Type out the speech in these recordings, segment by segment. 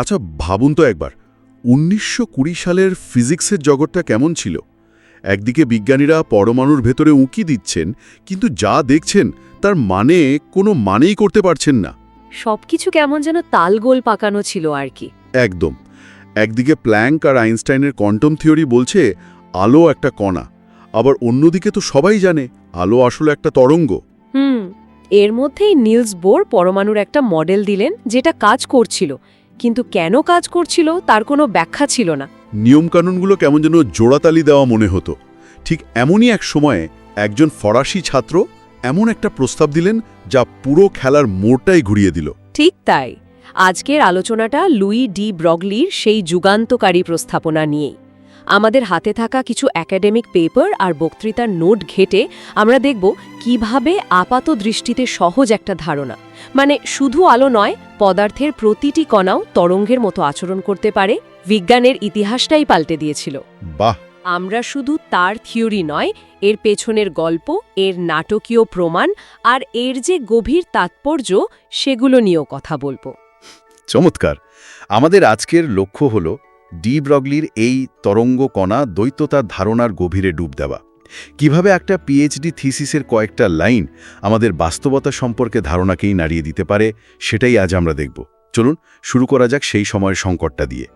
আচ্ছা ভাবুন তো একবার উনিশশো কুড়ি সালের ফিজিক্সের জগৎটা কেমন ছিল? একদিকে বিজ্ঞানীরা পরমাণুর ভেতরে উঁকি দিচ্ছেন কিন্তু যা দেখছেন তার মানে কোনো মানেই করতে পারছেন না। সবকিছু কেমন যেন তালগোল পাকানো ছিল আর কি। একদম। একদিকে প্ল্যাঙ্ক আর আইনস্টাইনের কোয়ান্টাম থিওরি বলছে আলো একটা কণা। আবার অন্যদিকে তো সবাই জানে আলো আসলে একটা তরঙ্গ। হুম এর মধ্যেই নিলস বোর পরমাণুর একটা মডেল দিলেন যেটা কাজ করছিল। কিন্তু কেন কাজ করছিল তার কোনো ব্যাখ্যা ছিল না। নিয়মকানুনগুলো কেমন যেন জোড়াতালি দেওয়া মনে হতো। ঠিক এমনই এক সময়ে একজন ফরাসি ছাত্র এমন একটা প্রস্তাব দিলেন যা পুরো খেলার মোড়টাই ঘুরিয়ে দিল। ঠিক তাই। আজকের আলোচনাটা লুই ডি ব্রগলির সেই যুগান্তকারী প্রস্থাপনা নিয়েই। আমাদের হাতে থাকা কিছু একাডেমিক পেপার আর বক্তৃতার নোট ঘেটে আমরা দেখব কীভাবে আপাত দৃষ্টিতে সহজ একটা ধারণা। মানে শুধু আলো নয় পদার্থের প্রতিটি কণাও তরঙ্গের মতো আচরণ করতে পারে বিজ্ঞানের ইতিহাসটাই পাল্টে দিয়েছিল। বাহ! আমরা শুধু তার থিওরি নয় এর পেছনের গল্প এর নাটকীয় প্রমাণ আর এর যে গভীর তাৎপর্য সেগুলো নিয়েও কথা বলব। চমৎকার! আমাদের আজকের লক্ষ্য হল ডি ব্রগলির এই তরঙ্গ কণা দ্বৈততার ধারণার গভীরে ডুব দেওয়া। কীভাবে একটা পিএইচডি থিসিসের কয়েকটা লাইন আমাদের বাস্তবতা সম্পর্কে ধারণাকেই নাড়িয়ে দিতে পারে সেটাই আজ আমরা দেখব। চলুন শুরু করা যাক সেই সময়ের সংকটটা দিয়ে।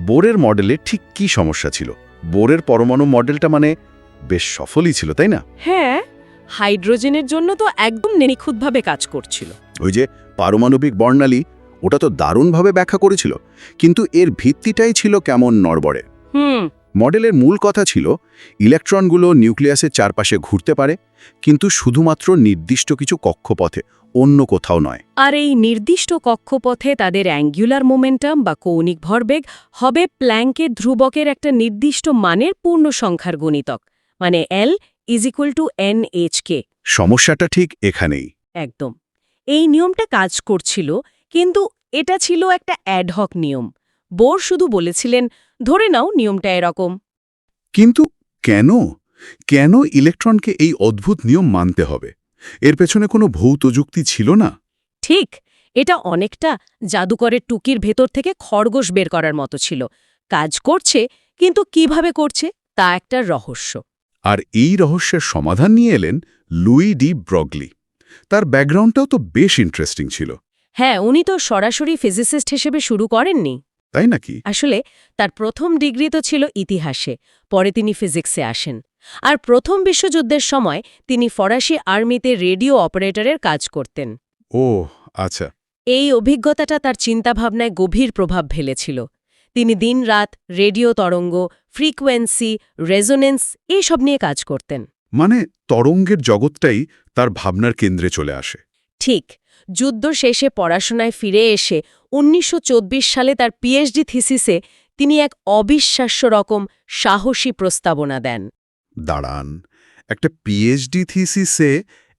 বোরের মডেলে ঠিক কী সমস্যা ছিল? বোরের পরমাণু মডেলটা মানে বেশ সফলই ছিল তাই না? হ্যাঁ হাইড্রোজেনের জন্য তো একদম নিখুঁতভাবে কাজ করছিল। ওই যে পারমাণবিক বর্ণালী ওটা তো দারুণভাবে ব্যাখ্যা করেছিল কিন্তু এর ভিত্তিটাই ছিল কেমন নড়বড়ে। হুম। মডেলের মূল কথা ছিল ইলেকট্রনগুলো নিউক্লিয়াসের চারপাশে ঘুরতে পারে কিন্তু শুধুমাত্র নির্দিষ্ট কিছু কক্ষপথে অন্য কোথাও নয়। আর এই নির্দিষ্ট কক্ষপথে তাদের অ্যাঙ্গুলার মোমেন্টাম বা কৌণিক ভরবেগ হবে প্ল্যাঙ্কের ধ্রুবকের একটা নির্দিষ্ট মানের পূর্ণ সংখ্যার গণিতক মানে L is equal to N সমস্যাটা ঠিক এখানেই। একদম। এই নিয়মটা কাজ করছিল কিন্তু এটা ছিল একটা অ্যাডহক নিয়ম। বোর শুধু বলেছিলেন ধরে নাও নিয়মটা এরকম। কিন্তু কেন? কেন ইলেকট্রনকে এই অদ্ভুত নিয়ম মানতে হবে? এর পেছনে কোনো ভৌত যুক্তি ছিল না? ঠিক এটা অনেকটা জাদুকরের টুকির ভেতর থেকে খরগোশ বের করার মতো ছিল। কাজ করছে কিন্তু কীভাবে করছে তা একটা রহস্য। আর এই রহস্যের সমাধান নিয়ে এলেন লুই ডি ব্রগলি। তার ব্যাকগ্রাউন্ডটাও তো বেশ ইন্টারেস্টিং ছিল। হ্যাঁ উনি তো সরাসরি ফিজিসিস্ট হিসেবে শুরু করেননি। তাই নাকি? আসলে তার প্রথম ডিগ্রি তো ছিল ইতিহাসে পরে তিনি ফিজিক্সে আসেন। আর প্রথম বিশ্বযুদ্ধের সময় তিনি ফরাসি আর্মিতে রেডিও অপারেটরের কাজ করতেন। ও আচ্ছা। এই অভিজ্ঞতাটা তার চিন্তাভাবনায় গভীর প্রভাব ফেলেছিল। তিনি দিনরাত রেডিও তরঙ্গ ফ্রিকোয়েন্সি রেজোনেন্স এইসব নিয়ে কাজ করতেন। মানে তরঙ্গের জগৎটাই তার ভাবনার কেন্দ্রে চলে আসে। ঠিক যুদ্ধ শেষে পড়াশোনায় ফিরে এসে উনিশশো চব্বিশ সালে তার পিএইচডি থিসিসে তিনি এক অবিশ্বাস্য রকম সাহসী প্রস্তাবনা দেন। দাঁড়ান একটা পিএইচডি থিসিসে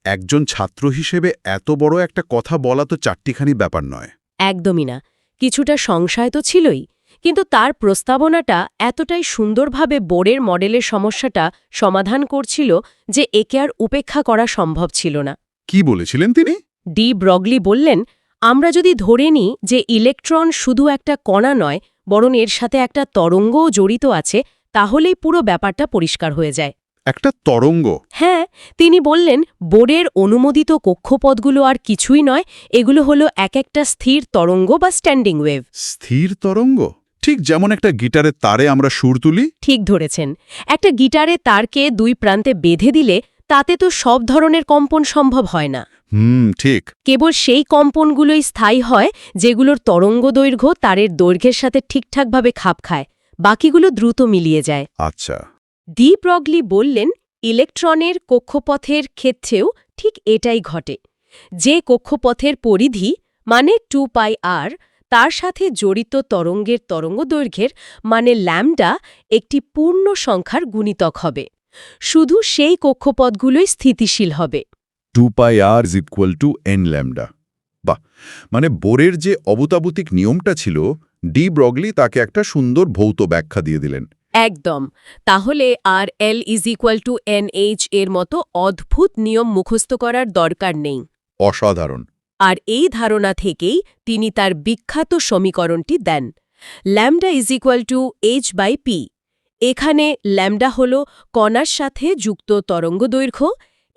একজন ছাত্র হিসেবে এত বড় একটা কথা বলা তো চারটিখানি ব্যাপার নয়। একদমই না কিছুটা সংশয় তো ছিলই কিন্তু তার প্রস্তাবনাটা এতটাই সুন্দরভাবে বোর্ডের মডেলের সমস্যাটা সমাধান করছিল যে একে আর উপেক্ষা করা সম্ভব ছিল না। কি বলেছিলেন তিনি? ডি ব্রগলি বললেন আমরা যদি ধরে নিই যে ইলেকট্রন শুধু একটা কণা নয় বরং এর সাথে একটা তরঙ্গও জড়িত আছে তাহলেই পুরো ব্যাপারটা পরিষ্কার হয়ে যায়। একটা তরঙ্গ? হ্যাঁ তিনি বললেন বোর্ডের অনুমোদিত কক্ষপথগুলো আর কিছুই নয় এগুলো হলো এক একটা স্থির তরঙ্গ বা স্ট্যান্ডিং ওয়েভ। স্থির তরঙ্গ? ঠিক যেমন একটা গিটারের তারে আমরা সুর তুলি। ঠিক ধরেছেন। একটা গিটারে তারকে দুই প্রান্তে বেঁধে দিলে তাতে তো সব ধরনের কম্পন সম্ভব হয় না। হুম ঠিক। কেবল সেই কম্পনগুলোই স্থায়ী হয় যেগুলোর তরঙ্গ দৈর্ঘ্য তারের দৈর্ঘ্যের সাথে ঠিকঠাকভাবে খাপ খায়। বাকিগুলো দ্রুত মিলিয়ে যায়। আচ্ছা। ডি প্রগলি বললেন ইলেকট্রনের কক্ষপথের ক্ষেত্রেও ঠিক এটাই ঘটে। যে কক্ষপথের পরিধি মানে টু পাই আর তার সাথে জড়িত তরঙ্গের তরঙ্গ দৈর্ঘ্যের মানে ল্যামডা একটি পূর্ণ সংখ্যার গুণিতক হবে। শুধু সেই কক্ষপথগুলোই স্থিতিশীল হবে। Two pi R is equal to N lambda বাহ মানে বোরের যে অবতাবতিক নিয়মটা ছিল ডি ব্রগলি তাকে একটা সুন্দর ভৌত ব্যাখ্যা দিয়ে দিলেন। একদম তাহলে আর L is equal to N H এর মতো অদ্ভুত নিয়ম মুখস্থ করার দরকার নেই। অসাধারণ। আর এই ধারণা থেকেই তিনি তার বিখ্যাত সমীকরণটি দেন। Lambda is equal to H by P. এখানে ল্যামডা হল কণার সাথে যুক্ত তরঙ্গদৈর্ঘ্য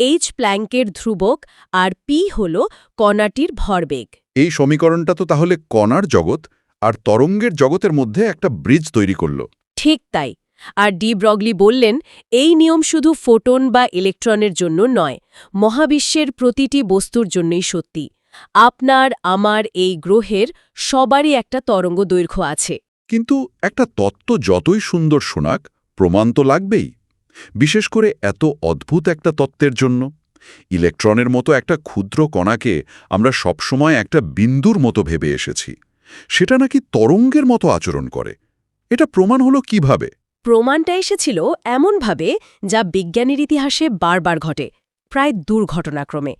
এইচ প্ল্যাঙ্কের ধ্রুবক আর পি হল কণাটির ভরবেগ। এই সমীকরণটা তো তাহলে কণার জগৎ আর তরঙ্গের জগতের মধ্যে একটা ব্রিজ তৈরি করল। ঠিক তাই। আর ডি ব্রগলি বললেন এই নিয়ম শুধু ফোটন বা ইলেকট্রনের জন্য নয় মহাবিশ্বের প্রতিটি বস্তুর জন্যই সত্যি। আপনার আমার এই গ্রহের সবারই একটা তরঙ্গ দৈর্ঘ্য আছে। কিন্তু একটা তত্ত্ব যতই সুন্দর শোনাক প্রমাণ তো লাগবেই। বিশেষ করে এত অদ্ভুত একটা তত্ত্বের জন্য। ইলেকট্রনের মতো একটা ক্ষুদ্র কণাকে আমরা সবসময় একটা বিন্দুর মতো ভেবে এসেছি। সেটা নাকি তরঙ্গের মতো আচরণ করে। এটা প্রমাণ হলো কীভাবে? প্রমাণটা এসেছিল এমনভাবে যা বিজ্ঞানের ইতিহাসে বারবার ঘটে প্রায় দুর্ঘটনাক্রমে।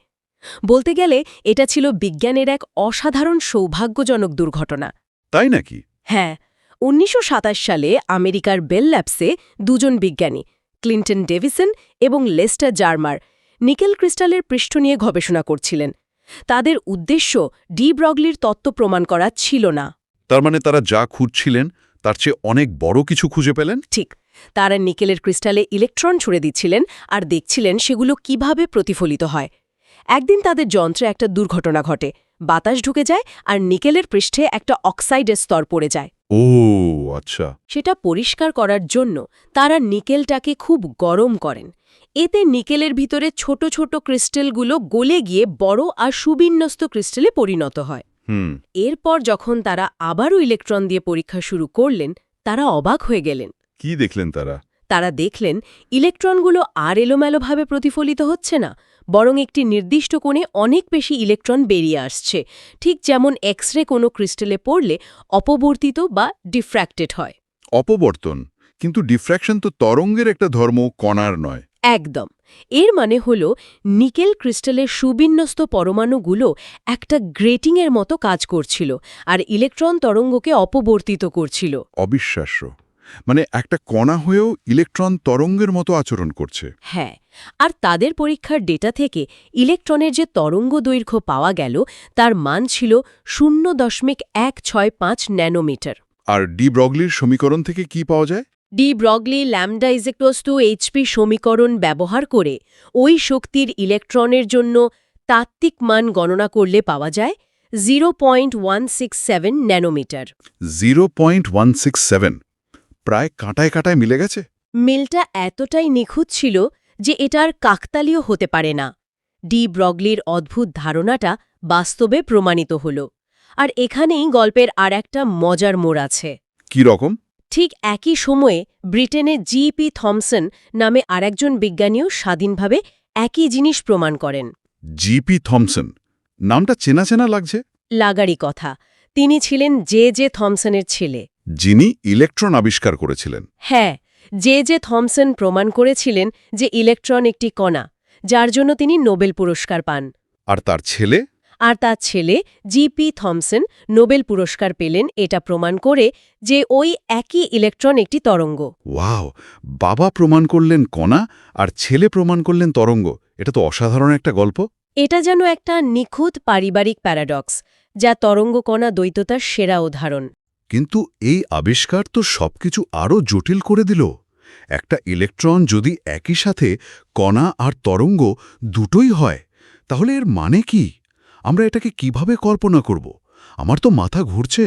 বলতে গেলে এটা ছিল বিজ্ঞানের এক অসাধারণ সৌভাগ্যজনক দুর্ঘটনা। তাই নাকি? হ্যাঁ উনিশশো সাতাশ সালে আমেরিকার বেল ল্যাবসে দুজন বিজ্ঞানী ক্লিন্টন ডেভিসন এবং লেস্টার জার্মার নিকেল ক্রিস্টালের পৃষ্ঠ নিয়ে গবেষণা করছিলেন। তাদের উদ্দেশ্য ডি ব্রগলির তত্ত্ব প্রমাণ করা ছিল না। তার মানে তারা যা খুঁজছিলেন তার চেয়ে অনেক বড় কিছু খুঁজে পেলেন? ঠিক। তারা নিকেলের ক্রিস্টালে ইলেকট্রন ছুড়ে দিচ্ছিলেন আর দেখছিলেন সেগুলো কীভাবে প্রতিফলিত হয়। একদিন তাদের যন্ত্রে একটা দুর্ঘটনা ঘটে। বাতাস ঢুকে যায় আর নিকেলের পৃষ্ঠে একটা অক্সাইডের স্তর পড়ে যায়। ও আচ্ছা। সেটা পরিষ্কার করার জন্য তারা নিকেলটাকে খুব গরম করেন। এতে নিকেলের ভিতরে ছোট ছোট ক্রিস্টেলগুলো গলে গিয়ে বড় আর সুবিন্যস্ত ক্রিস্টেলে পরিণত হয়। হুম। এরপর যখন তারা আবারও ইলেকট্রন দিয়ে পরীক্ষা শুরু করলেন তারা অবাক হয়ে গেলেন। কি দেখলেন তারা? তারা দেখলেন ইলেকট্রনগুলো আর এলোমেলোভাবে প্রতিফলিত হচ্ছে না বরং একটি নির্দিষ্ট কোণে অনেক বেশি ইলেকট্রন বেরিয়ে আসছে। ঠিক যেমন এক্স রে কোনো ক্রিস্টালে পড়লে অপবর্তিত বা ডিফ্র্যাক্টেড হয়। অপবর্তন। কিন্তু ডিফ্র্যাকশন তো তরঙ্গের একটা ধর্ম কণার নয়। একদম। এর মানে হল নিকেল ক্রিস্টালের সুবিন্যস্ত পরমাণুগুলো একটা গ্রেটিংয়ের মতো কাজ করছিল আর ইলেকট্রন তরঙ্গকে অপবর্তিত করছিল। অবিশ্বাস্য। মানে একটা কণা হয়েও ইলেকট্রন তরঙ্গের মতো আচরণ করছে। হ্যাঁ আর তাদের পরীক্ষার ডেটা থেকে ইলেকট্রনের যে তরঙ্গ দৈর্ঘ্য পাওয়া গেল তার মান ছিল শূন্য দশমিক এক ছয় পাঁচ ন্যানোমিটার। আর ডি ব্রগলির সমীকরণ থেকে কি পাওয়া যায়? ডি ব্রগলি ল্যামডা ইজেক্টোস টু এইচপি সমীকরণ ব্যবহার করে ওই শক্তির ইলেকট্রনের জন্য তাত্ত্বিক মান গণনা করলে পাওয়া যায় zero point one six seven nanometre. Zero point one six seven. প্রায় কাঁটায় কাঁটায় মিলে গেছে? মিলটা এতটাই নিখুঁত ছিল যে এটার কাকতালীয় হতে পারে না। ডি. ব্রগলির অদ্ভুত ধারণাটা বাস্তবে প্রমাণিত হল। আর এখানেই গল্পের আর একটা মজার মোড় আছে। কি রকম? ঠিক একই সময়ে ব্রিটেনে জিপি থমসন নামে আরেকজন বিজ্ঞানীও স্বাধীনভাবে একই জিনিস প্রমাণ করেন। GP Thomson? নামটা চেনা চেনা লাগছে? লাগারই কথা। তিনি ছিলেন জে. জে. থমসনের ছেলে। যিনি ইলেকট্রন আবিষ্কার করেছিলেন। হ্যাঁ জে জে থমসন প্রমাণ করেছিলেন যে ইলেকট্রন একটি কণা যার জন্য তিনি নোবেল পুরস্কার পান। আর তার ছেলে? আর তার ছেলে জিপি থমসন নোবেল পুরস্কার পেলেন এটা প্রমাণ করে যে ওই একই ইলেকট্রন একটি তরঙ্গ। ওয়াও বাবা প্রমাণ করলেন কণা আর ছেলে প্রমাণ করলেন তরঙ্গ এটা তো অসাধারণ একটা গল্প। এটা যেন একটা নিখুঁত পারিবারিক প্যারাডক্স যা তরঙ্গ কণা দ্বৈততার সেরা উদাহরণ। কিন্তু এই আবিষ্কার তো সবকিছু আরও জটিল করে দিল। একটা ইলেকট্রন যদি একই সাথে কণা আর তরঙ্গ দুটোই হয়, তাহলে এর মানে কি? আমরা এটাকে কীভাবে কল্পনা করব? আমার তো মাথা ঘুরছে।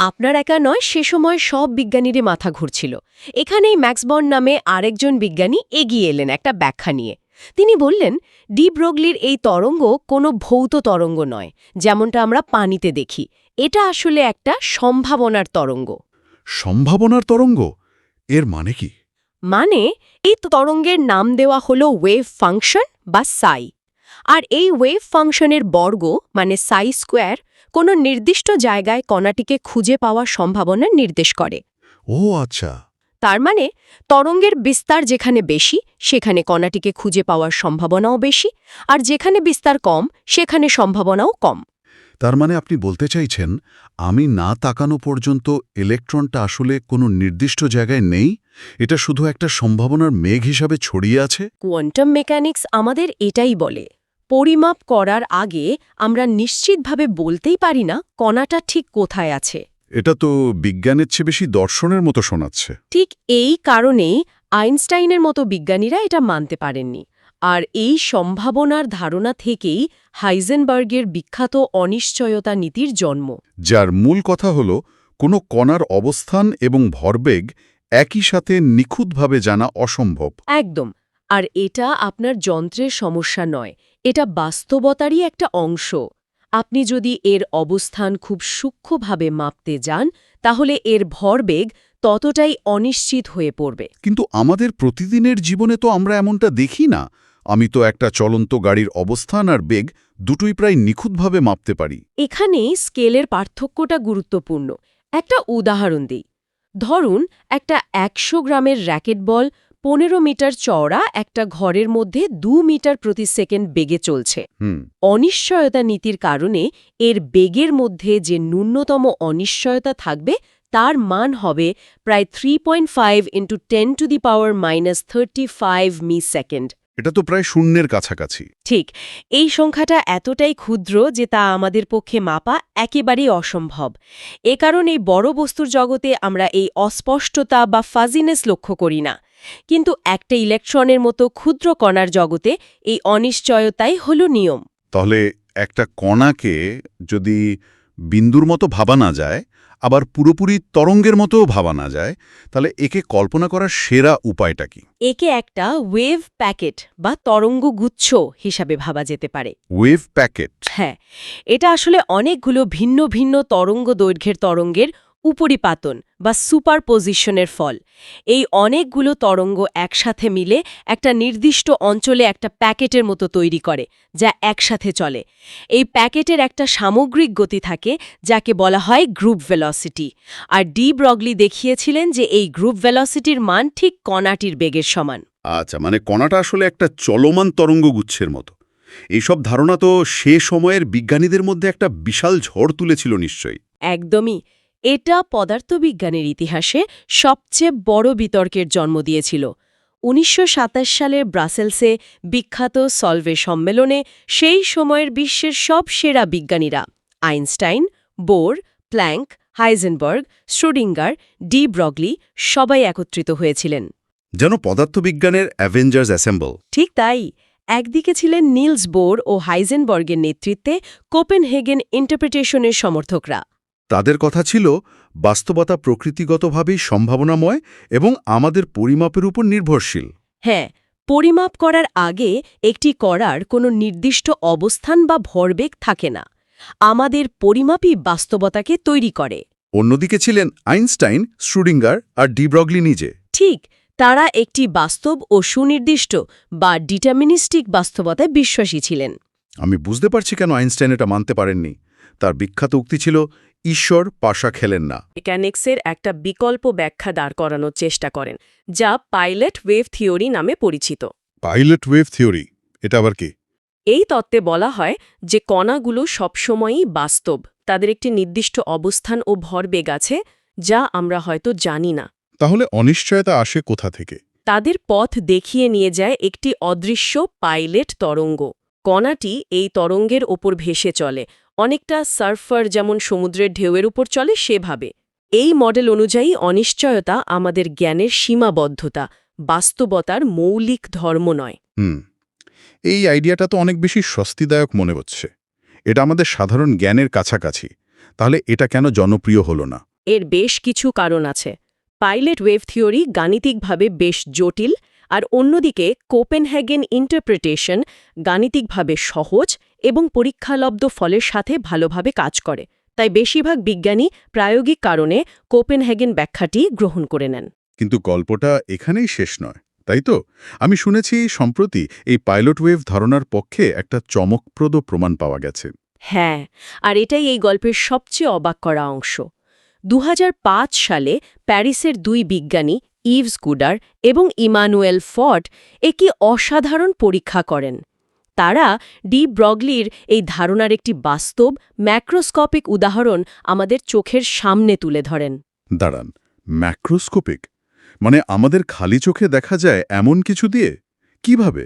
আপনার একা নয়, সে সময় সব বিজ্ঞানীরই মাথা ঘুরছিল। এখানেই ম্যাক্সবর্ন নামে আরেকজন বিজ্ঞানী এগিয়ে এলেন একটা ব্যাখ্যা নিয়ে। তিনি বললেন ডি ব্রগলির এই তরঙ্গ কোনো ভৌত তরঙ্গ নয়, যেমনটা আমরা পানিতে দেখি। এটা আসলে একটা সম্ভাবনার তরঙ্গ। সম্ভাবনার তরঙ্গ? এর মানে কি? মানে এই তরঙ্গের নাম দেওয়া হলো ওয়েভ ফাংশন বা সাই। আর এই ওয়েভ ফাংশনের বর্গ মানে সাই স্কোয়ার কোনো নির্দিষ্ট জায়গায় কণাটিকে খুঁজে পাওয়ার সম্ভাবনা নির্দেশ করে। ও আচ্ছা। তার মানে তরঙ্গের বিস্তার যেখানে বেশি সেখানে কণাটিকে খুঁজে পাওয়ার সম্ভাবনাও বেশি আর যেখানে বিস্তার কম সেখানে সম্ভাবনাও কম। তার মানে আপনি বলতে চাইছেন আমি না তাকানো পর্যন্ত ইলেকট্রনটা আসলে কোনো নির্দিষ্ট জায়গায় নেই? এটা শুধু একটা সম্ভাবনার মেঘ হিসাবে ছড়িয়ে আছে? কোয়ান্টাম মেকানিক্স আমাদের এটাই বলে পরিমাপ করার আগে আমরা নিশ্চিতভাবে বলতেই পারি না কণাটা ঠিক কোথায় আছে। এটা তো বিজ্ঞানের চেয়ে বেশি দর্শনের মতো শোনাচ্ছে। ঠিক এই কারণেই আইনস্টাইনের মতো বিজ্ঞানীরা এটা মানতে পারেননি। আর এই সম্ভাবনার ধারণা থেকেই হাইজেনবার্গের বিখ্যাত অনিশ্চয়তা নীতির জন্ম। যার মূল কথা হল কোনো কণার অবস্থান এবং ভরবেগ একই সাথে নিখুঁতভাবে জানা অসম্ভব। একদম। আর এটা আপনার যন্ত্রের সমস্যা নয় এটা বাস্তবতারই একটা অংশ। আপনি যদি এর অবস্থান খুব সূক্ষ্মভাবে মাপতে যান তাহলে এর ভরবেগ ততটাই অনিশ্চিত হয়ে পড়বে। কিন্তু আমাদের প্রতিদিনের জীবনে তো আমরা এমনটা দেখি না। আমি তো একটা চলন্ত গাড়ির অবস্থান আর বেগ দুটোই প্রায় নিখুঁতভাবে মাপতে পারি। এখানে স্কেলের পার্থক্যটা গুরুত্বপূর্ণ। একটা উদাহরণ দিই। ধরুন একটা একশো গ্রামের র্যাকেট বল পনেরো মিটার চওড়া একটা ঘরের মধ্যে দু মিটার প্রতি সেকেন্ড বেগে চলছে। অনিশ্চয়তা নীতির কারণে এর বেগের মধ্যে যে ন্যূনতম অনিশ্চয়তা থাকবে তার মান হবে প্রায় three point five into ten to the power minus thirty five me second এটা তো প্রায় শূন্যের কাছাকাছি। ঠিক এই সংখ্যাটা এতটাই ক্ষুদ্র যে তা আমাদের পক্ষে মাপা একেবারেই অসম্ভব। এ কারণে বড় বস্তুর জগতে আমরা এই অস্পষ্টতা বা ফাজিনেস লক্ষ্য করি না। কিন্তু একটা ইলেকট্রনের মতো ক্ষুদ্র কণার জগতে এই অনিশ্চয়তাই হল নিয়ম। তাহলে একটা কণাকে যদি বিন্দুর মতো ভাবা না যায় আবার পুরোপুরি তরঙ্গের মতোও ভাবা না যায় তাহলে একে কল্পনা করার সেরা উপায়টা কি? একে একটা ওয়েভ প্যাকেট বা তরঙ্গ গুচ্ছ হিসাবে ভাবা যেতে পারে। Wave packet. হ্যাঁ এটা আসলে অনেকগুলো ভিন্ন ভিন্ন তরঙ্গ দৈর্ঘ্যের তরঙ্গের উপরিপাতন বা সুপারপোজিশনের ফল। এই অনেকগুলো তরঙ্গ একসাথে মিলে একটা নির্দিষ্ট অঞ্চলে একটা প্যাকেটের মতো তৈরি করে যা একসাথে চলে। এই প্যাকেটের একটা সামগ্রিক গতি থাকে যাকে বলা হয় গ্রুপ ভেলোসিটি। আর ডি ব্রগলি দেখিয়েছিলেন যে এই গ্রুপ ভেলোসিটির মান ঠিক কণাটির বেগের সমান। আচ্ছা মানে কণাটা আসলে একটা চলমান তরঙ্গগুচ্ছের মতো। এইসব ধারণা তো সে সময়ের বিজ্ঞানীদের মধ্যে একটা বিশাল ঝড় তুলেছিল নিশ্চয়ই। একদমই। এটা পদার্থবিজ্ঞানের ইতিহাসে সবচেয়ে বড় বিতর্কের জন্ম দিয়েছিল। উনিশশো সালের ব্রাসেলসে বিখ্যাত সলভে সম্মেলনে সেই সময়ের বিশ্বের সব সেরা বিজ্ঞানীরা Einstein Bohr Planck Heisenberg Schrodinger de Broglie সবাই একত্রিত হয়েছিলেন। যেন পদার্থবিজ্ঞানের অ্যাভেঞ্জার্স অ্যাসেম্বল। ঠিক তাই একদিকে ছিলেন নিলস বোর ও হাইজেনবর্গের নেতৃত্বে কোপেনহেগেন ইন্টারপ্রিটেশনের সমর্থকরা। তাদের কথা ছিল বাস্তবতা প্রকৃতিগতভাবেই সম্ভাবনাময় এবং আমাদের পরিমাপের উপর নির্ভরশীল। হ্যাঁ পরিমাপ করার আগে একটি করার কোনো নির্দিষ্ট অবস্থান বা ভরবেগ থাকে না। আমাদের পরিমাপই বাস্তবতাকে তৈরি করে। অন্যদিকে ছিলেন আইনস্টাইন শ্রুডিঙ্গার আর ডিব্রগলি নিজে। ঠিক তারা একটি বাস্তব ও সুনির্দিষ্ট বা ডিটারমিনিস্টিক বাস্তবতায় বিশ্বাসী ছিলেন। আমি বুঝতে পারছি কেন আইনস্টাইন এটা মানতে পারেননি। তার বিখ্যাত উক্তি ছিল ঈশ্বর পাশা খেলেন না। মেকানিক্সের একটা বিকল্প ব্যাখ্যা দাঁড় করানোর চেষ্টা করেন যা পাইলট ওয়েভ থিওরি নামে পরিচিত। Pilot wave theory? এটা আবার কি? এই তত্ত্বে বলা হয় যে কণাগুলো সবসময়ই বাস্তব তাদের একটি নির্দিষ্ট অবস্থান ও ভরবেগ আছে যা আমরা হয়তো জানি না। তাহলে অনিশ্চয়তা আসে কোথা থেকে? তাদের পথ দেখিয়ে নিয়ে যায় একটি অদৃশ্য পাইলেট তরঙ্গ। কণাটি এই তরঙ্গের ওপর ভেসে চলে অনেকটা সার্ফার যেমন সমুদ্রের ঢেউয়ের উপর চলে সেভাবে। এই মডেল অনুযায়ী অনিশ্চয়তা আমাদের জ্ঞানের সীমাবদ্ধতা বাস্তবতার মৌলিক ধর্ম নয়। হুম এই আইডিয়াটা তো অনেক বেশি স্বস্তিদায়ক মনে হচ্ছে। এটা আমাদের সাধারণ জ্ঞানের কাছাকাছি। তাহলে এটা কেন জনপ্রিয় হল না? এর বেশ কিছু কারণ আছে। পাইলট ওয়েভ থিওরি গাণিতিকভাবে বেশ জটিল আর অন্যদিকে কোপেনহ্যাগেন ইন্টারপ্রিটেশন গাণিতিকভাবে সহজ এবং পরীক্ষালব্ধ ফলের সাথে ভালোভাবে কাজ করে। তাই বেশিরভাগ বিজ্ঞানী প্রায়োগিক কারণে কোপেনহ্যাগেন ব্যাখ্যাটি গ্রহণ করে নেন। কিন্তু গল্পটা এখানেই শেষ নয় তাই তো? আমি শুনেছি সম্প্রতি এই পাইলট ওয়েভ ধারণার পক্ষে একটা চমকপ্রদ প্রমাণ পাওয়া গেছে। হ্যাঁ আর এটাই এই গল্পের সবচেয়ে অবাক করা অংশ। দু হাজার পাঁচ সালে প্যারিসের দুই বিজ্ঞানী ইভস গুডার এবং ইমানুয়েল ফর্ড একটি অসাধারণ পরীক্ষা করেন। তারা ডি ব্রগলির এই ধারণার একটি বাস্তব ম্যাক্রোস্কোপিক উদাহরণ আমাদের চোখের সামনে তুলে ধরেন। দাঁড়ান ম্যাক্রোস্কোপিক? মানে আমাদের খালি চোখে দেখা যায় এমন কিছু দিয়ে? কীভাবে?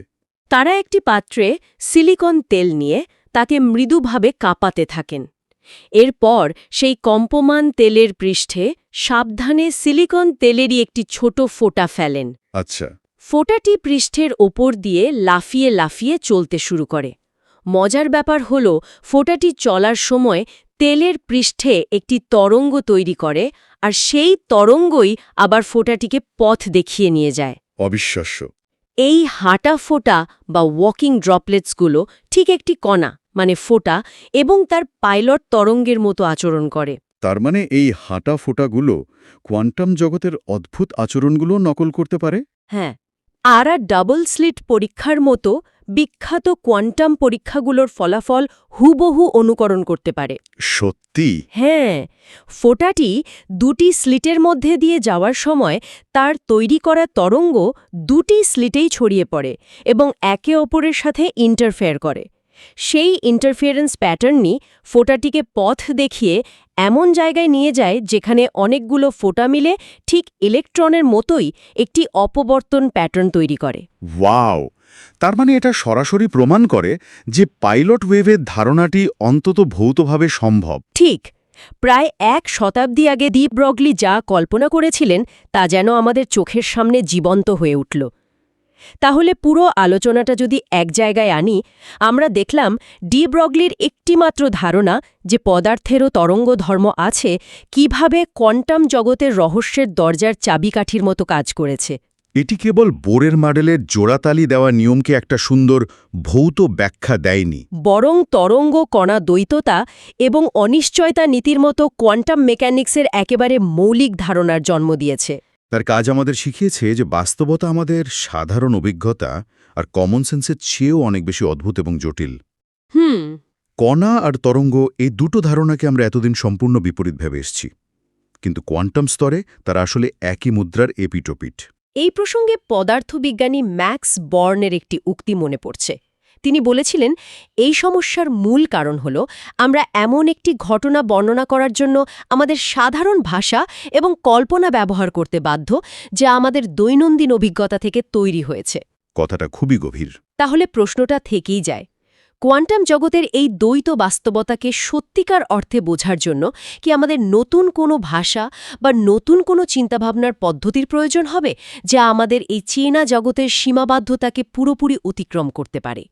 তারা একটি পাত্রে সিলিকন তেল নিয়ে তাকে মৃদুভাবে কাঁপাতে থাকেন। এরপর সেই কম্পমান তেলের পৃষ্ঠে সাবধানে সিলিকন তেলেরই একটি ছোট ফোঁটা ফেলেন। আচ্ছা। ফোঁটাটি পৃষ্ঠের ওপর দিয়ে লাফিয়ে লাফিয়ে চলতে শুরু করে। মজার ব্যাপার হল ফোটাটি চলার সময় তেলের পৃষ্ঠে একটি তরঙ্গ তৈরি করে আর সেই তরঙ্গই আবার ফোটাটিকে পথ দেখিয়ে নিয়ে যায়। অবিশ্বাস্য। এই হাঁটা ফোঁটা বা ওয়াকিং ড্রপলেটসগুলো ঠিক একটি কণা মানে ফোটা এবং তার পাইলট তরঙ্গের মতো আচরণ করে। তার মানে এই হাঁটা ফোঁটাগুলো কোয়ান্টাম জগতের অদ্ভুত আচরণগুলো নকল করতে পারে? হ্যাঁ আর আর ডাবল স্লিট পরীক্ষার মতো বিখ্যাত কোয়ান্টাম পরীক্ষাগুলোর ফলাফল হুবহু অনুকরণ করতে পারে। সত্যি? হ্যাঁ ফোটাটি দুটি স্লিটের মধ্যে দিয়ে যাওয়ার সময় তার তৈরি করা তরঙ্গ দুটি স্লিটেই ছড়িয়ে পড়ে এবং একে অপরের সাথে ইন্টারফেয়ার করে। সেই ইন্টারফিয়ারেন্স প্যাটার্নই ফোটাটিকে পথ দেখিয়ে এমন জায়গায় নিয়ে যায় যেখানে অনেকগুলো ফোটা মিলে ঠিক ইলেকট্রনের মতোই একটি অপবর্তন প্যাটার্ন তৈরি করে। ওয়াও! তার মানে এটা সরাসরি প্রমাণ করে যে পাইলট ওয়েভের ধারণাটি অন্তত ভৌতভাবে সম্ভব। ঠিক! প্রায় এক শতাব্দী আগে দীপ ব্রগলি যা কল্পনা করেছিলেন তা যেন আমাদের চোখের সামনে জীবন্ত হয়ে উঠল। তাহলে পুরো আলোচনাটা যদি এক জায়গায় আনি আমরা দেখলাম ডি ব্রগলির একটিমাত্র ধারণা যে পদার্থেরও তরঙ্গ ধর্ম আছে কীভাবে কোয়ান্টাম জগতের রহস্যের দরজার চাবিকাঠির মতো কাজ করেছে। এটি কেবল বোরের মডেলের জোড়াতালি দেওয়া নিয়মকে একটা সুন্দর ভৌত ব্যাখ্যা দেয়নি। বরং তরঙ্গ কণা দ্বৈততা এবং অনিশ্চয়তা নীতির মতো কোয়ান্টাম মেকানিক্সের একেবারে মৌলিক ধারণার জন্ম দিয়েছে। তার কাজ আমাদের শিখিয়েছে যে বাস্তবতা আমাদের সাধারণ অভিজ্ঞতা আর কমন সেন্সের চেয়েও অনেক বেশি অদ্ভুত এবং জটিল। হুম। কণা আর তরঙ্গ এই দুটো ধারণাকে আমরা এতদিন সম্পূর্ণ বিপরীত ভেবে এসছি। কিন্তু কোয়ান্টাম স্তরে তারা আসলে একই মুদ্রার এপিটোপিট। এই প্রসঙ্গে পদার্থবিজ্ঞানী ম্যাক্স বর্নের একটি উক্তি মনে পড়ছে। তিনি বলেছিলেন এই সমস্যার মূল কারণ হল আমরা এমন একটি ঘটনা বর্ণনা করার জন্য আমাদের সাধারণ ভাষা এবং কল্পনা ব্যবহার করতে বাধ্য যা আমাদের দৈনন্দিন অভিজ্ঞতা থেকে তৈরি হয়েছে। কথাটা খুবই গভীর। তাহলে প্রশ্নটা থেকেই যায়। কোয়ান্টাম জগতের এই দ্বৈত বাস্তবতাকে সত্যিকার অর্থে বোঝার জন্য কি আমাদের নতুন কোনো ভাষা বা নতুন কোনো চিন্তাভাবনার পদ্ধতির প্রয়োজন হবে যা আমাদের এই চেনা জগতের সীমাবদ্ধতাকে পুরোপুরি অতিক্রম করতে পারে?